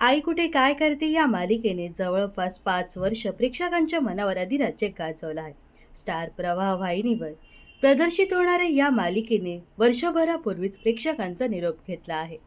आई कुठे काय करते या मालिकेने जवळपास पाच वर्ष प्रेक्षकांच्या मनावर अधिराज्य गाजवलं आहे. स्टार प्रवाह वाहिनीवर प्रदर्शित होणाऱ्या या मालिकेने वर्षभरापूर्वीच प्रेक्षकांचा निरोप घेतला आहे.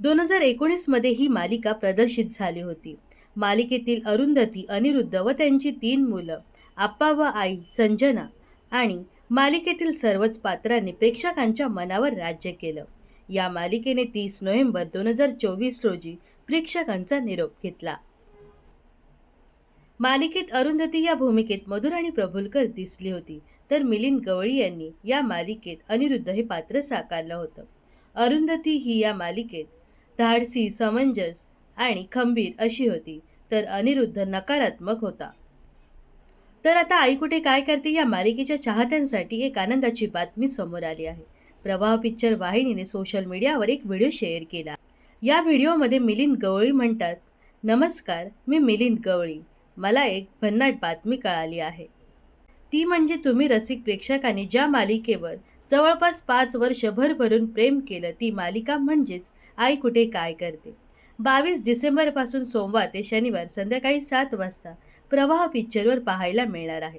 दोन हजार एकोणीसमध्ये ही मालिका प्रदर्शित झाली होती. मालिकेतील अरुंधती अनिरुद्ध व त्यांची तीन मुलं आप्पा व आई संजना आणि मालिकेतील सर्वच पात्रांनी प्रेक्षकांच्या मनावर राज्य केलं. या मालिकेने तीस नोव्हेंबर दोन हजार चोवीस रोजी प्रेक्षकांचा निरोप घेतला. मालिकेत अरुंधती या भूमिकेत मधुर आणि प्रभुलकर दिसली होती तर मिलिंद गवळी यांनी या मालिकेत अनिरुद्ध हे पात्र साकारलं होतं. अरुंधती ही या मालिकेत धाडसी समंजस आणि खंबीर अशी होती तर अनिरुद्ध नकारात्मक होता. तर आता आई कुठे काय करते या मालिकेच्या चाहत्यांसाठी एक आनंदाची बातमी समोर आली आहे. प्रवाह पिक्चर वाहिनीने सोशल मीडियावर एक व्हिडिओ शेअर केला. या व्हिडिओमध्ये मिलिंद गवळी म्हणतात नमस्कार मी मिलिंद गवळी. मला एक भन्नाट बातमी कळाली आहे. ती म्हणजे तुम्ही रसिक प्रेक्षकांनी ज्या मालिकेवर जवळपास पाच वर्ष भरभरून प्रेम केलं ती मालिका म्हणजेच आई कुठे काय करते? बावीस डिसेंबरपासून सोमवार ते शनिवार संध्याकाळी सात वाजता प्रवाह पिक्चरवर पाहायला मिळणार आहे.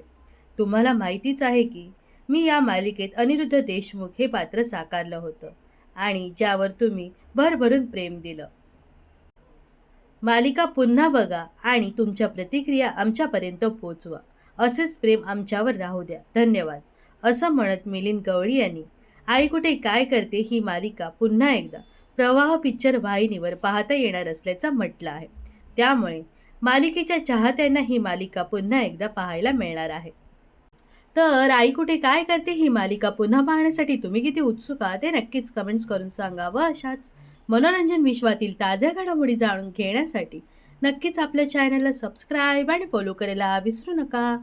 तुम्हाला माहितीच आहे की मी या मालिकेत अनिरुद्ध देशमुख हे पात्र साकारलं होतं आणि ज्यावर तुम्ही भरभरून प्रेम दिलं. मालिका पुन्हा बघा आणि तुमच्या प्रतिक्रिया आमच्यापर्यंत पोचवा. असेच प्रेम आमच्यावर राहू द्या. धन्यवाद. असं म्हणत मिलिंद गवळी यांनी आई कुठे काय करते ही मालिका पुन्हा एकदा प्रवाह पिक्चर वाहिनीवर पाहता येणार असल्याचं म्हटलं आहे. त्यामुळे मालिकेच्या चाहत्यांना ही मालिका पुन्हा एकदा पाहायला मिळणार आहे. तर आई कुठे काय करते ही मालिका पुन्हा पाहण्यासाठी तुम्ही किती उत्सुक आहात ते नक्कीच कमेंट्स करून सांगा व अशाच मनोरंजन विश्वातील ताज्या घडामोडी जाणून घेण्यासाठी. नक्कीच आपल्या चॅनलला सबस्क्राईब आणि फॉलो करायला विसरू नका.